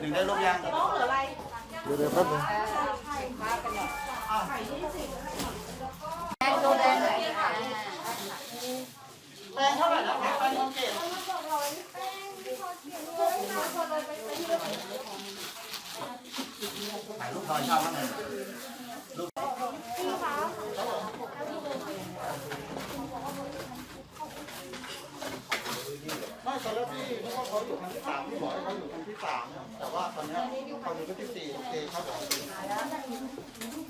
หนึ่งได้ลบยังเดี๋ยวเดี๋ยวแป๊บนึงแปงเท่าไหร่แล้ตับแปงน้องเกดถ่ายรูปตอนช้บ้างเลย อยู่คันที่สามพี่บอกให้เขาอยู่คันที่สามแต่ว่าตอนเนี้ยเขาอยู่คันที่สี่โอเคครับผม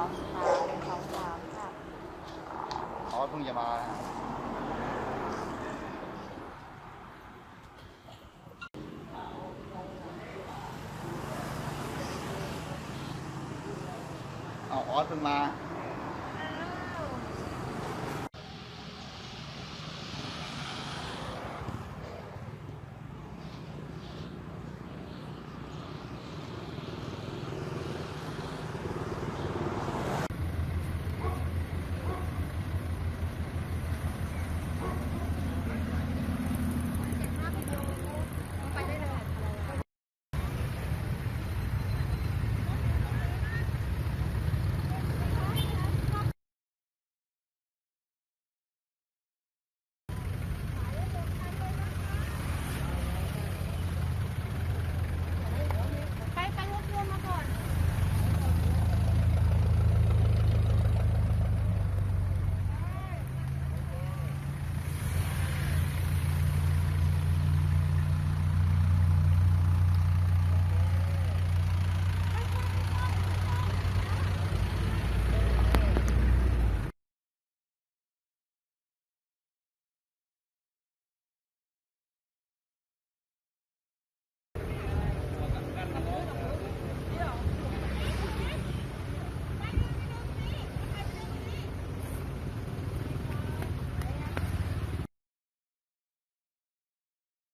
องสามสองสามค่ะอ๋อเพิ่งจะมาเอาออสเพิ่งมา